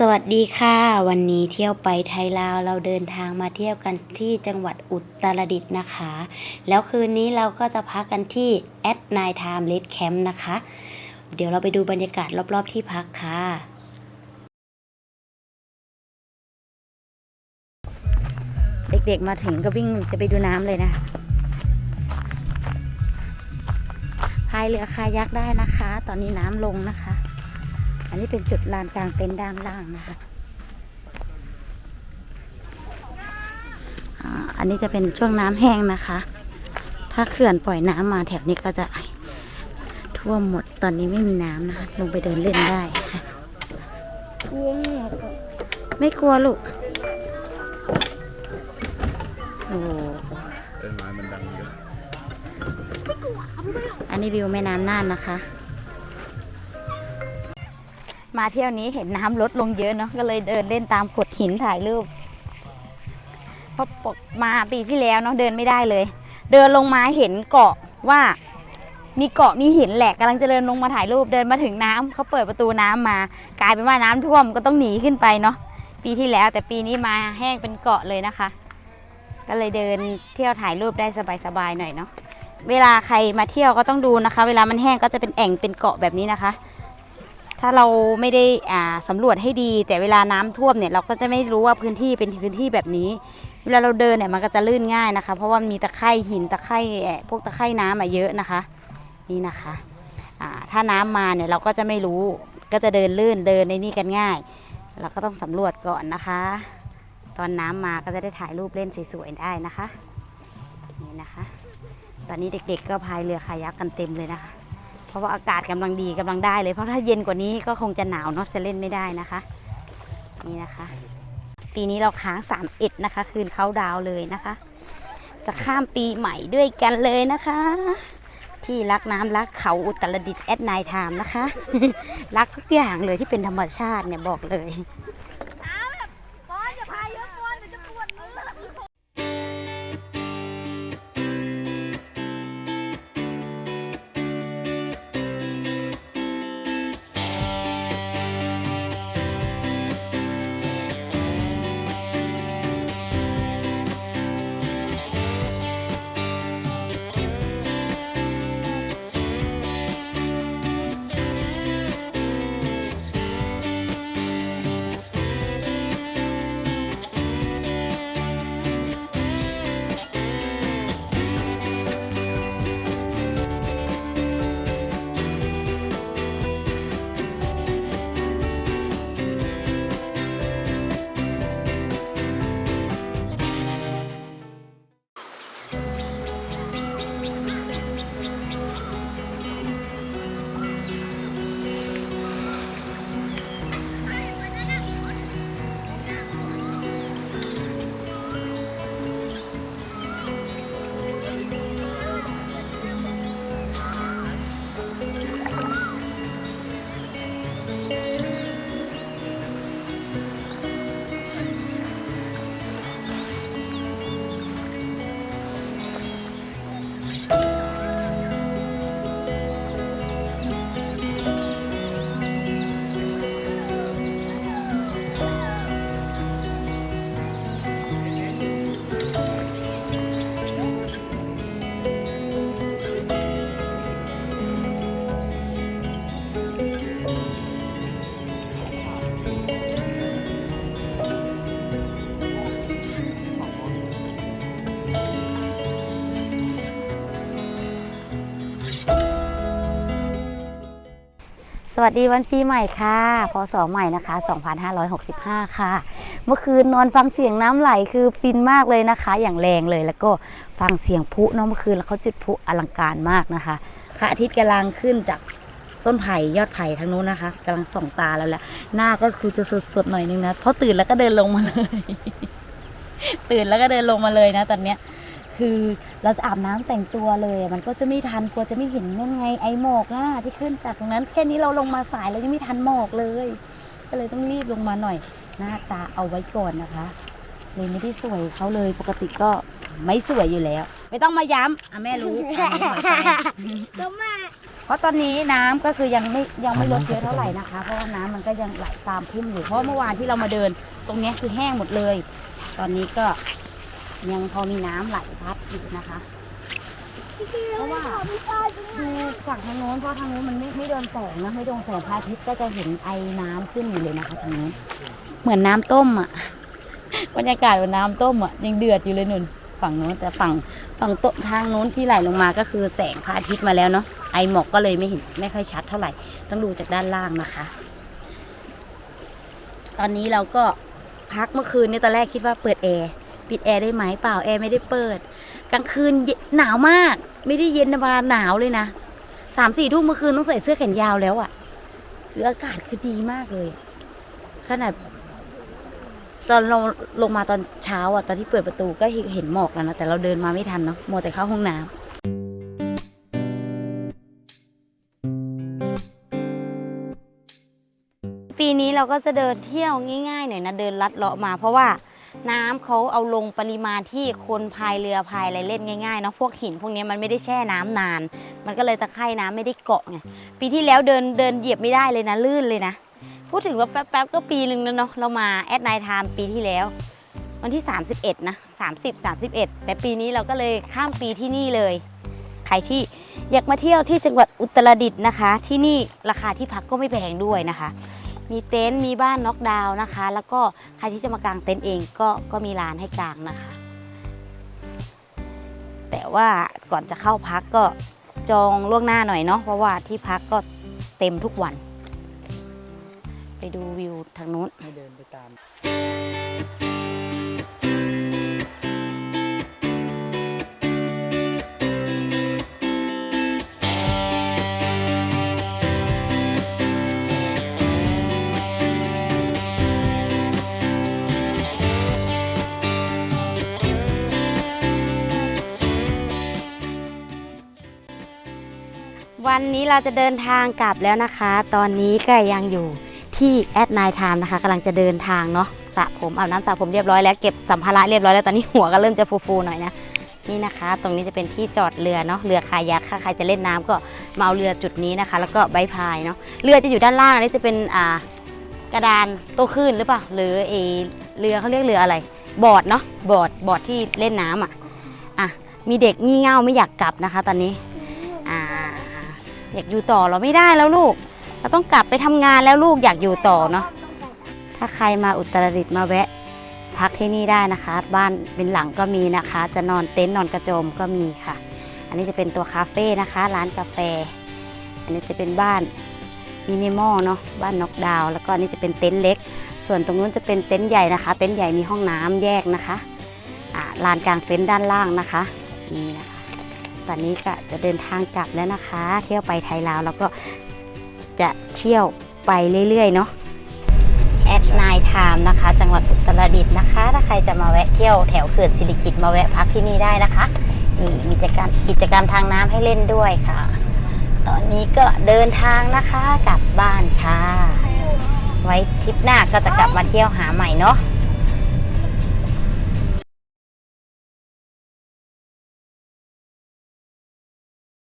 สวัสดีค่ะ วันนี้เที่ยวไปไทยลาวเราเดินทางมาเที่ยวกันที่จังหวัดอุตรดิตถ์นะคะ แล้วคืนนี้เราก็จะพักกันที่แอดไนทามเลดแคมป์นะคะ เดี๋ยวเราไปดูบรรยากาศรอบๆที่พักค่ะ เด็กๆมาถึงก็วิ่งจะไปดูน้ำเลยนะพายเรือคายักได้นะคะ ตอนนี้น้ำลงนะคะ นนี้เป็นจุดลานกลางเต็นท์ด้านล่างนะคะอ่าอันนี้จะเป็นช่วงน้ำแห้งนะคะ ถ้าเขื่อนปล่อยน้ำมาแถวนี้ก็จะท่วมหมด ตอนนี้ไม่มีน้ำนะคะ ลงไปเดินเล่นได้ค่ะไม่กลัวลูก โอ้ต้นไม้มันดังเยอะอันนี้วิวแม่น้ำน่านนะคะ มาเที่ยวนี้เห็นน้ำลดลงเยอะเนาะก็เลยเดินเล่นตามขดหินถ่ายรูปเพราะปกมาปีที่แล้วเนาะเดินไม่ได้เลย เดินลงมาเห็นเกาะว่ามีเกาะมีหินแหลกกำลังจะเดินลงมาถ่ายรูปเดินมาถึงน้ำเขาเปิดประตูน้ำมากลายเป็นว่าน้ำท่วมก็ต้องหนีขึ้นไปเนาะปีที่แล้ว แต่ปีนี้มาแห้งเป็นเกาะเลยนะคะ ก็เลยเดินเที่ยวถ่ายรูปได้สบายๆหน่อยเนาะเวลาใครมาเที่ยวก็ต้องดูนะคะ เวลามันแห้งก็จะเป็นแอ่งเป็นเกาะแบบนี้นะคะ ถ้าเราไม่ได้อ่าสำรวจให้ดี แต่เวลาน้ำท่วมเนี่ยเราก็จะไม่รู้ว่าพื้นที่เป็นพื้นที่แบบนี้ เวลาเราเดินเนี่ยมันก็จะลื่นง่ายนะคะ เพราะว่ามีตะไคร่หินตะไคร่พวกตะไคร่น้ำมาเยอะนะคะนี่นะคะอ่าถ้าน้ำมาเนี่ยเราก็จะไม่รู้ก็จะเดินลื่นเดินในนี่กันง่าย เราก็ต้องสำรวจก่อนนะคะ ตอนน้ำมาก็จะได้ถ่ายรูปเล่นสวยๆได้นะคะนี่นะคะ ตอนนี้เด็กๆก็พายเรือคายักกันเต็มเลยนะคะ ราะว่าอากาศกำลังดีกำลังได้เลย เพราะถ้าเย็นกว่านี้ก็คงจะหนาวเนาะจะเล่นไม่ได้นะคะ นี่นะคะ ปีนี้เราค้างสามเอ็ดนะคะ คืนเขาดาวเลยนะคะ จะข้ามปีใหม่ด้วยกันเลยนะคะ ที่รักน้ำรักเขาอุตรดิตถ์แอดไนทามนะคะ รักทุกอย่างเลยที่เป็นธรรมชาติเนี่ยบอกเลย สวัสดีวันปีใหม่ค่ะพศใหม่นะคะ 2565 ค่ะ เมื่อคืนนอนฟังเสียงน้ำไหลคือฟินมากเลยนะคะ อย่างแรงเลยแล้วก็ฟังเสียงพุเนาะเมื่อคืนแล้วเขาจุดพุอลังการมากนะคะ พระอาทิตย์กำลังขึ้นจากต้นไผ่ยอดไผ่ทางนู้นนะคะกำลังส่องตาแล้วแหละหน้าก็คือจะสดๆหน่อยนึงนะเพราะตื่นแล้วก็เดินลงมาเลย ตื่นแล้วก็เดินลงมาเลยนะตอนเนี้ย คือเราจะอาบน้ำแต่งตัวเลยอะมันก็จะไม่ทันกลัวจะไม่เห็นนั่นไงไอหมอกอะที่ขึ้นจากตรงนั้น แค่นี้เราลงมาสายเรายังไม่ทันหมอกเลย ก็เลยต้องรีบลงมาหน่อยหน้าตาเอาไว้ก่อนนะคะ เลยไม่ได้สวยเขาเลยปกติก็ไม่สวยอยู่แล้ว ไม่ต้องมาย้ำอะแม่รู้อะหนูถอยไปก็มาเพราะตอนนี้น้ำก็คือยังไม่ยังไม่ลดเยอะเท่าไหร่นะคะ เพราะว่าน้ำมันก็ยังไหลตามพุ่มอยู่เพราะเมื่อวานที่เรามาเดิน ตรงเนี้ยคือแห้งหมดเลย ตอนนี้ก็ ยังพอมีน้ำไหลพัดอยู่นะคะ เพราะว่าดูฝั่งทางโน้นเพราะทางโน้นมันไม่ไม่โดนแสงนะไม่โดนแสงพระอาทิตย์ก็จะเห็นไอ้น้ำขึ้นอยู่เลยนะคะทางโน้นเหมือนน้ำต้มอะบรรยากาศเหมือนน้ำต้มอะยังเดือดอยู่เลยนุ่นฝั่งโน้นแต่ฝั่งฝั่งโตทางโน้นที่ไหลลงมาก็คือแสงพระอาทิตย์มาแล้วเนาะไอหมอกก็เลยไม่เห็นไม่ค่อยชัดเท่าไหร่ ต้องดูจากด้านล่างนะคะ ตอนนี้เราก็พักเมื่อคืนนี่ตอนแรกคิดว่าเปิดแอร์ ปิดแอร์ได้ไหมเปล่าแอร์ไม่ได้เปิด กลางคืนหนาวมาก ไม่ได้เย็นธรรมดาหนาวเลยนะสามสี่ทุ่มเมื่อคืนต้องใส่เสื้อแขนยาวแล้วอะ่ะคืออากาศคือดีมากเลย ขนาดตอนเราลงมาตอนเช้าอะตอนที่เปิดประตูก็เห็นหมอกแล้วนะแต่เราเดินมาไม่ทันเนาะมัวแต่เข้าห้องน้ำปีนี้เราก็จะเดินเที่ยวง่ายๆหน่อยนะเดินลัดเลาะมาเพราะว่า น้ำเขาเอาลงปริมาณที่คนพายเรือพายอะไรเล่นง่ายๆเนาะพวกหินพวกนี้มันไม่ได้แช่น้ำนาน มันก็เลยตะไคร่น้ำไม่ได้เกาะไงปีที่แล้วเดินเดินเหยียบไม่ได้เลยนะลื่นเลยนะ พูดถึงว่าแป๊บๆก็ปีหนึ่งแล้วเนาะเรามาแอดไนทามปีที่แล้ว วันที่ 31 นะ 30 31 แต่ปีนี้เราก็เลยข้ามปีที่นี่เลยใครที่อยากมาเที่ยวที่จังหวัดอุตรดิตถ์นะคะ ที่นี่ราคาที่พักก็ไม่แพงด้วยนะคะ มีเต็นท์มีบ้านน็อกดาวน์นะคะ แล้วก็ใครที่จะมากางเต็นท์เองก็ก็มีร้านให้กางนะคะ แต่ว่าก่อนจะเข้าพักก็จองล่วงหน้าหน่อยเนาะเพราะว่าที่พักก็เต็มทุกวัน ไปดูวิวทางนู้นให้เดินไปตาม วันนี้เราจะเดินทางกลับแล้วนะคะ ตอนนี้ก็ยังอยู่ที่แอดไนทามนะคะกำลังจะเดินทางเนาะสระผมอาบน้ำสระผมเรียบร้อยแล้วเก็บสัมภาระเรียบร้อยแล้วตอนนี้หัวก็เริ่มจะฟูๆหน่อยนะนี่นะคะ ตรงนี้จะเป็นที่จอดเรือเนาะเรือคายักถ้าใครจะเล่นน้ำก็มาเอาเรือจุดนี้นะคะ แล้วก็ใบพายเนาะเรือจะอยู่ด้านล่างอันนี้จะเป็นอ่ากระดานโต้คลื่นหรือเปล่าหรือเอเรือเขาเรียกเรืออะไร บอร์ดเนาะบอร์ดบอร์ดที่เล่นน้ำอะอะมีเด็กงี่เง่าไม่อยากกลับนะคะ ตอนนี้ อยากอยู่ต่อเราไม่ได้แล้วลูก เราต้องกลับไปทำงานแล้วลูกอยากอยู่ต่อเนาะถ้าใครมาอุตรดิตถ์มาแวะ พักที่นี่ได้นะคะ บ้านเป็นหลังก็มีนะคะ จะนอนเต็นท์นอนกระโจมก็มีค่ะ อันนี้จะเป็นตัวคาเฟ่นะคะ ร้านกาแฟ อันนี้จะเป็นบ้านมินิมอลเนาะบ้านน็อกดาวน์แล้วก็อันนี้จะเป็นเต็นท์เล็ก ส่วนตรงนู้นจะเป็นเต็นท์ใหญ่นะคะ เต็นท์ใหญ่มีห้องน้ำแยกนะคะอ่าลานกลางเต็นท์ด้านล่างนะคะนี่นะคะ ตอนนี้ก็จะเดินทางกลับแล้วนะคะ เที่ยวไปไทยลาวแล้วก็จะเที่ยวไปเรื่อยๆเนาะแอดไนทามนะคะ จังหวัดอุตรดิตถ์นะคะ ถ้าใครจะมาแวะเที่ยวแถวเขื่อนสิริกิตมาแวะพักที่นี่ได้นะคะนี่มีกิจกรรมกิจกรรมทางน้ำให้เล่นด้วยค่ะ ตอนนี้ก็เดินทางนะคะกลับบ้านค่ะ ไว้ทริปหน้าก็จะกลับมาเที่ยวหาใหม่เนาะ